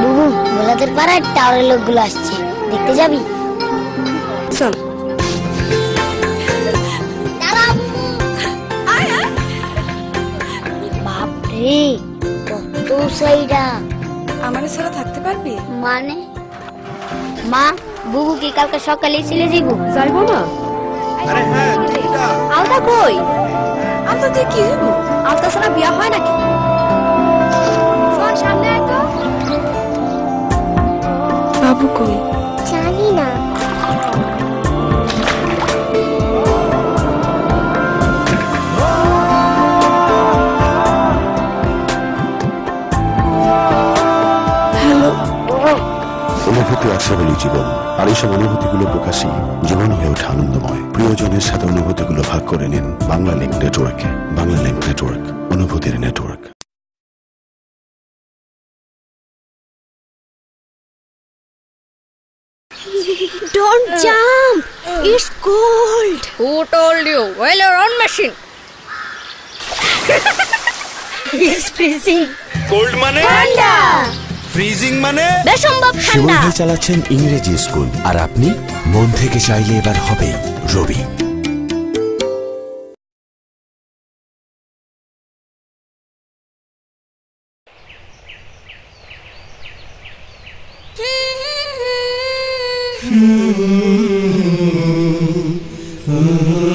বুবু ভোলাদের পাড়ায় টাওয়ারের লোকগুলো আসছে। দেখতে যাবি? চল বাপরে কত সাইডা আমার ছাড়া থাকতে পারবি? মানে? মা বুবু কি কালকে সকালে ছিলে যাইবো যাইবো না? আলতা কই? আমরা তুই কি আলতা ছাড়া বিয়া হয় নাকি? বাবু কই? জানি না। অনুভূতি আছে জীবন। আর এইসব অনুভূতিগুলো প্রকাশই জীবন হয়ে ওঠে আনন্দময়। প্রিয়জনের সাথে অনুভূতিগুলো ভাগ করে নিন বাংলা লিঙ্ক নেটওয়ার্কে বাংলা লিঙ্ক নেটওয়ার্ক অনুভূতির network don't jump it's cold Who told you? Well, your own machine. It's freezing cold মানে? ফ্রিজিং মানে? বেসম্ভব শিবন ঠান্ডা ভাই চালাচ্ছেন ইংরেজি স্কুল। আর আপনি মন থেকে চাইলে এবার হবে রবি। Mm-hmm. Mm-hmm.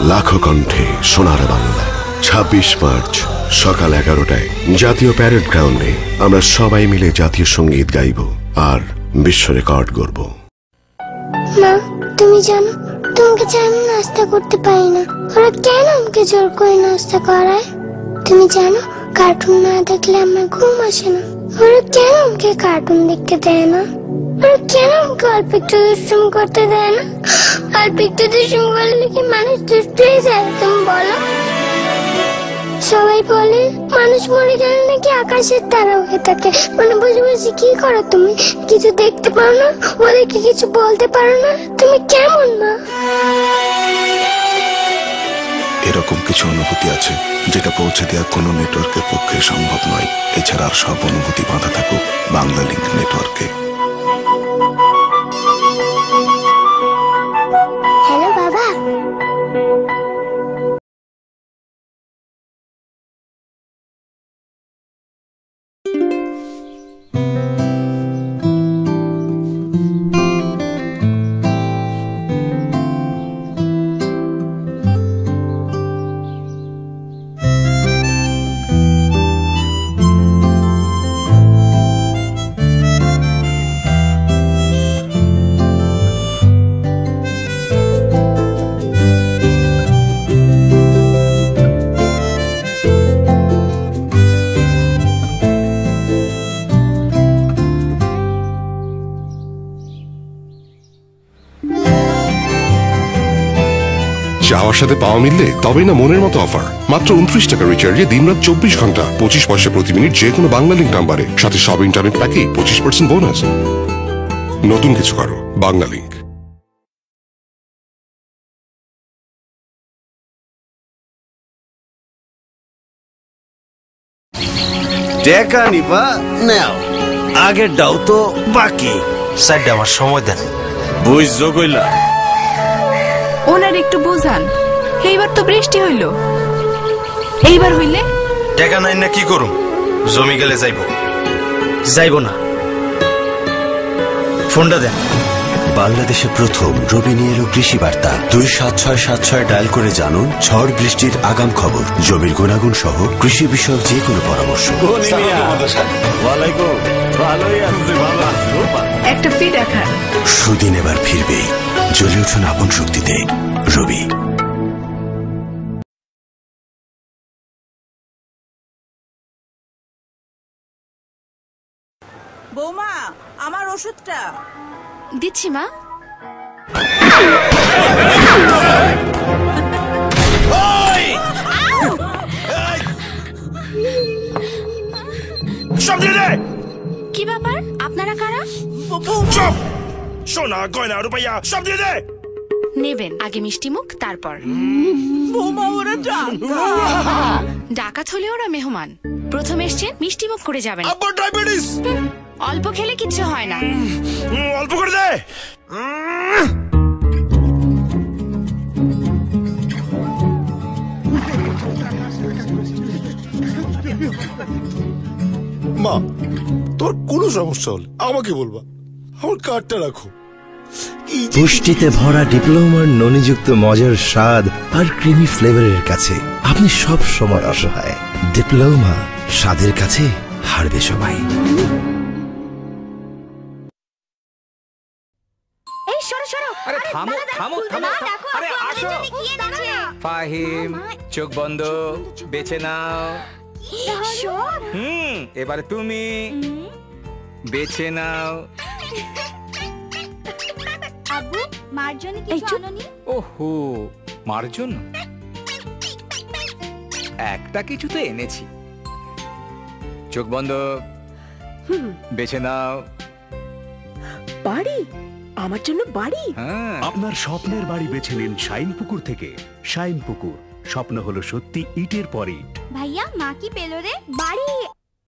লাখো কণ্ঠে সোনার বাংলা। ছাব্বিশ মার্চ, সকাল এগারোটায় জাতীয় প্যারেড গ্রাউন্ডে আমরা সবাই মিলে জাতীয় সংগীত গাইব আর বিশ্ব রেকর্ড গড়ব। মা, তুমি জানো, তোমাকে আমি নাস্তা করতে পারি না। ওরা কেন আমাকে জোর করে নাস্তা করায়? তুমি জানো কার্টুন না দেখলে আমার ঘুম আসে না। ওরা কেন আমাকে কার্টুন দেখতে দেয় না? ওরা কেন আমাকে অল্প একটু করতে দেয় না? কি মানুষ বলো। সবাই বলে, মানুষ মরে নাকি আকাশের তারা থাকে মানে বসে কি করো তুমি? কিছু দেখতে পারো না? ওদেরকে কিছু বলতে পারো না? তুমি কেমন না এরকম কিছু অনুভূতি আছে, যেটা পৌঁছে দেওয়া কোনো নেটওয়ার্কের পক্ষে সম্ভব নয়। এছাড়া আর সব অনুভূতি বাঁধা থাকুক বাংলা লিঙ্ক নেটওয়ার্কে চাওয়ার সাথে পাওয়া মিললে তবেই না মনের মতো অফার মাত্র উনত্রিশ টাকা রিচার্জে দিনরাত চব্বিশ ঘণ্টা পঁচিশ পয়সা প্রতি মিনিট যে কোনো বাংলা লিঙ্ক নাম্বারে সাথে সব ইন্টারনেট প্যাকে পঁচিশ পার্সেন্ট বোনাস নতুন কিছু করো বাংলা লিঙ্ক টেকা নিবা নাও। আগের ডাও তো বাকি। সাইডে আমার সময় দেন। বুঝছ কইলা? ওনার একটু বোঝান। এইবার তো বৃষ্টি হইল। এইবার হইলে? টেকা নাই না কি করুম? জমি গেলে যাইব। যাইব না। ফোনটা দেন। বাংলাদেশে প্রথম রবি নিয়ে এলো কৃষি বার্তা। দুই সাত ছয় সাত ছয় ডায়াল করে জানুন ঝড় বৃষ্টির আগাম খবর। জমির গুণাগুণ সহ কৃষি বিষয়ক যে কোনো পরামর্শ একটা ফি দেখান। সুদিন এবার ফিরবে জ্বলে উঠুন আপন শক্তিতে। রবি। বৌমা আমার ওষুধটা। দিচ্ছি মা। কি ব্যাপার? আপনারা কারা? সব সোনা গয়না রুপাইয়া সব দিয়ে দে। নেবেন আগে মিষ্টি মুখ তারপর। বৌমা ওরা ডাকাত। হলে ওরা মেহমান। প্রথম এসছেন মিষ্টি মুখ করে যাবেন। ডায়াবেটিস। অল্প খেলে কিচ্ছু হয় না। অল্প করে দে। মা তোর কোনো সমস্যা হলে আমাকে বলবা। আমার কার্ডটা রাখো। পুষ্টিতে ভরা ডিপ্লোমার ননিযুক্ত মজার স্বাদ আর ক্রিমি ফ্লেভারের কাছে আপনি সব সময় অসহায়। ডিপ্লোমা স্বাদের কাছে হারবে সবাই। এই সরো সরো। আরে থামো থামো থামো। থামো। আরে আসো। ফাহিম চোখ বন্ধ বেছে নাও। হুম এবারে তুমি বেছে নাও। আব্বু মার জন্য কিছু আনোনি? ওহো মার জন্য? একটা কিছু তো এনেছি। চোখ বন্ধ। বেছে নাও। বাড়ি? আমার জন্য বাড়ি? হ্যাঁ। আপনার স্বপ্নের বাড়ি বেছে নিন শাইন পুকুর থেকে। শাইন পুকুর স্বপ্ন হলো সত্যি ইটের পর ইট। ভাইয়া মা কি পেল রে? বাড়ি!